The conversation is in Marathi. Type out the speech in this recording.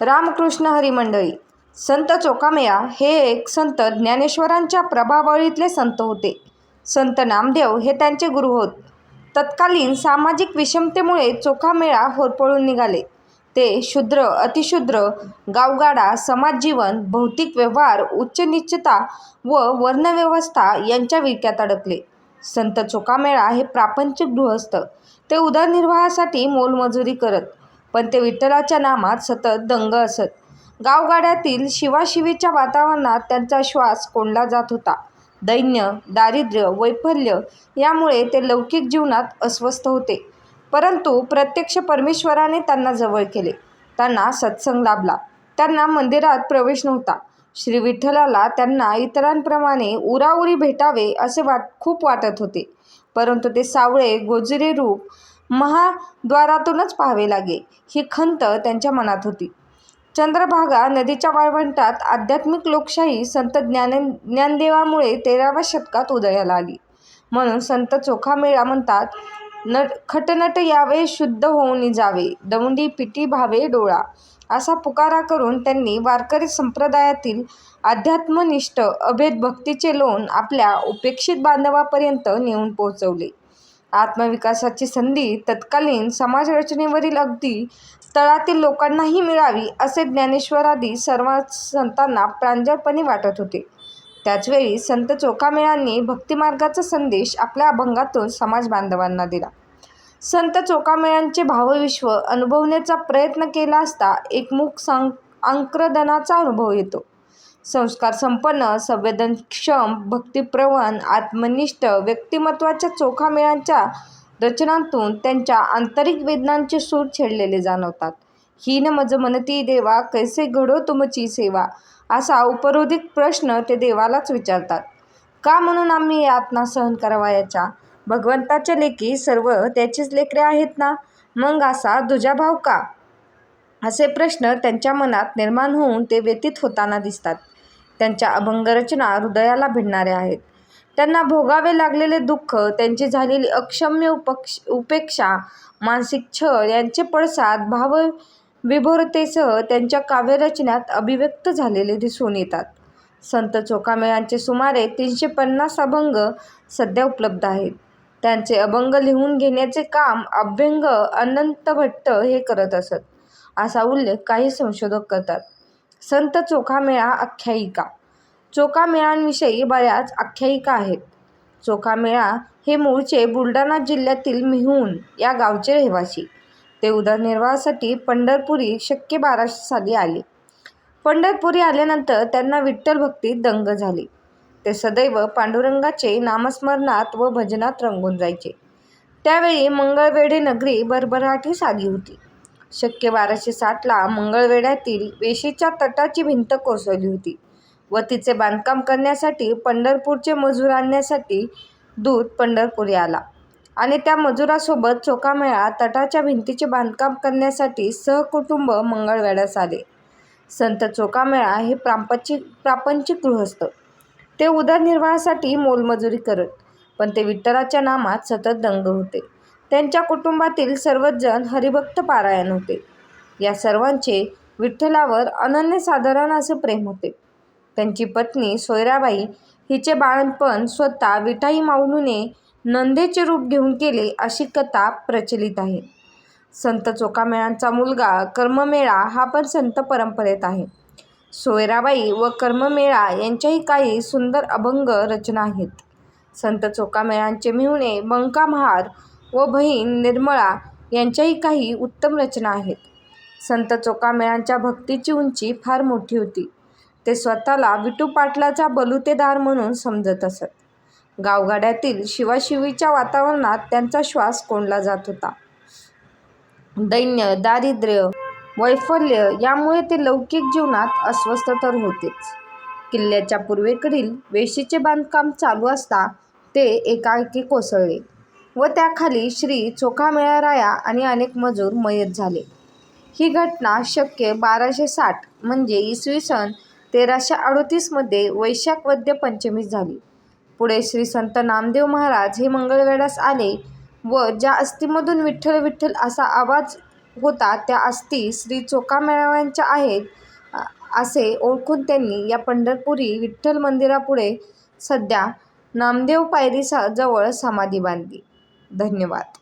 रामकृष्ण हरी मंडळी संत चोकामेळा हे एक संत ज्ञानेश्वरांच्या प्रभावळीतले संत होते. संत नामदेव हे त्यांचे गुरु होत. तत्कालीन सामाजिक विषमतेमुळे चोखामेळा होरपळून निघाले. ते शूद्र अतिशूद्र गावगाडा समाजजीवन भौतिक व्यवहार उच्चनीचता व वर्णव्यवस्था यांच्या विळक्यात अडकले. संत चोखामेळा हे प्रापंचिक गृहस्थ. ते उदरनिर्वाहासाठी मोलमजुरी करत पण ते विठ्ठलाच्या नामात सतत दंग असत. गावगाड्यातील शिवाशिवीच्या वातावरणात त्यांचा श्वास कोंडला जात होता. दैन्य दारिद्र्य वैफल्य यामुळे ते लौकिक जीवनात अस्वस्थ होते. परंतु प्रत्यक्ष परमेश्वराने त्यांना जवळ केले. त्यांना सत्संग लाभला. त्यांना मंदिरात प्रवेश नव्हता. श्री विठ्ठलाला त्यांना इतरांप्रमाणे उराउरी भेटावे असे वाट खूप वाटत होते. परंतु ते सावळे गोजरे रूप महाद्वारातूनच पाहावे लागे ही खंत त्यांच्या मनात होती. चंद्रभागा नदीच्या वाळवंटात आध्यात्मिक लोकशाही संत ज्ञान ज्ञानदेवामुळे तेराव्या शतकात उदयाला आली. म्हणून संत चोखामेळा म्हणतात नट खटनट यावे शुद्ध होऊन जावे दौंडी पिटी भावे डोळा. असा पुकारा करून त्यांनी वारकरी संप्रदायातील अध्यात्मनिष्ठ अभेद भक्तीचे लोण आपल्या उपेक्षित बांधवापर्यंत नेऊन पोहोचवले. आत्मविकासाची संधी तत्कालीन समाजरचनेवरील अगदी तळातील लोकांनाही मिळावी असे ज्ञानेश्वरादी सर्व संतांना प्रांजळपणे वाटत होते. त्याचवेळी संत चोखामेळांनी भक्तिमार्गाचा संदेश आपल्या अभंगातून समाज बांधवांना दिला. संत चोकामेळांचे भावविश्व अनुभवण्याचा प्रयत्न केला असता एकमुख सांग अंक्रदनाचा अनुभव येतो. संस्कार संपन्न संवेदनक्षम भक्तिप्रवण आत्मनिष्ठ व्यक्तिमत्वाच्या चोखामेळांच्या रचनांतून त्यांच्या आंतरिक वेदनांचे सूर छेडलेले जाणवतात. हीन मज मनती देवा कैसे घडो तुमची सेवा? असा उपरोधिक प्रश्न ते देवालाच विचारतात. का म्हणून आम्ही यातना सहन करावयाच्या? भगवंताच्या लेखी सर्व त्याचीच लेकरे आहेत ना? मग असा दुजाभाव का? असे प्रश्न त्यांच्या मनात निर्माण होऊन ते व्यतीत होताना दिसतात. त्यांच्या अभंगरचना हृदयाला भिडणाऱ्या आहेत. त्यांना भोगावे लागलेले दुःख त्यांची झालेली अक्षम्य उपक्ष उपेक्षा मानसिक छळ यांचे पडसाद भावविभोरतेसह त्यांच्या काव्यरचनात अभिव्यक्त झालेले दिसून येतात. संत चोखामेळांचे सुमारे तीनशे पन्नास अभंग सध्या उपलब्ध आहेत. त्यांचे अभंग लिहून घेण्याचे काम अभ्यंग अनंत भट्ट हे करत असत. असा उल्लेख काही संशोधक करतात. संत चोखामेळा आख्यायिका. चोखामेळांविषयी बऱ्याच आख्यायिका आहेत. चोखामेळा हे मूळचे बुलढाणा जिल्ह्यातील मिहून या गावचे रहिवासी. ते उदरनिर्वाहासाठी पंढरपुरी शक्य बाराशे साली आले. पंढरपुरी आल्यानंतर त्यांना विठ्ठल भक्तीत दंग झाले. ते सदैव पांडुरंगाचे नामस्मरणात व भजनात रंगून जायचे. त्यावेळी मंगळवेढे नगरी भरभराटी साधी होती. शक्य बाराशे साठला मंगळवेढ्यातील वेशीच्या तटाची भिंत कोसळली होती. व तिचे बांधकाम करण्यासाठी पंढरपूरचे मजूर आणण्यासाठी दूत पंढरपुरी आला. आणि त्या मजुरासोबत चोकामेळा तटाच्या भिंतीचे बांधकाम करण्यासाठी सहकुटुंब मंगळवेढ्यास आले. संत चोकामेळा हे प्रापंचिक प्रापंचिक गृहस्थ ते उदरनिर्वाहासाठी मोलमजुरी करत पण ते विठ्ठलाच्या नामात सतत दंग होते. त्यांच्या कुटुंबातील सर्वच जण हरिभक्त पारायण होते. या सर्वांचे विठ्ठलावर अनन्यसाधारण असे प्रेम होते. त्यांची पत्नी सोयराबाई हिचे बाळणपण स्वतः विठाई माऊलीने नंदेचे रूप घेऊन केले अशी कथा प्रचलित आहे. संत चोकामेळांचा मुलगा कर्ममेळा हा पण संत परंपरेत आहे. सोयराबाई व कर्ममेळा यांच्याही काही सुंदर अभंग रचना आहेत. संत चोकामेळांचे मिहुणे बंका महार व बहीण निर्मळा यांच्याही काही उत्तम रचना आहेत. संत चोकामेळांच्या भक्तीची उंची फार मोठी होती. ते स्वतःला विटू पाटलाचा बलुतेदार म्हणून समजत असत. गावगाड्यातील शिवाशिवीच्या वातावरणात त्यांचा श्वास कोंडला जात होता. दैन्य दारिद्र्य वैफल्य यामुळे ते लौकिक जीवनात अस्वस्थ तर होतेच. किल्ल्याच्या पूर्वेकडील वेशीचे बांधकाम चालू असता ते एकाएकी कोसळले. व त्याखाली श्री चोखामेळाराया आणि अनेक मजूर मयत झाले ही घटना शक्य बाराशे साठ म्हणजे इसवी सन तेराशे अडोतीसमध्ये वैशाख वद्य पंचमीस झाली पुढे श्री संत नामदेव महाराज हे मंगळवेढ्यास आले व ज्या अस्थीमधून विठ्ठल विठ्ठल असा आवाज होता त्या अस्थी श्री चोखामेळाव्यांच्या आहेत असे ओळखून त्यांनी या पंढरपुरी विठ्ठल मंदिरापुढे सध्या नामदेव पायरीसा जवळ समाधी बांधली. धन्यवाद.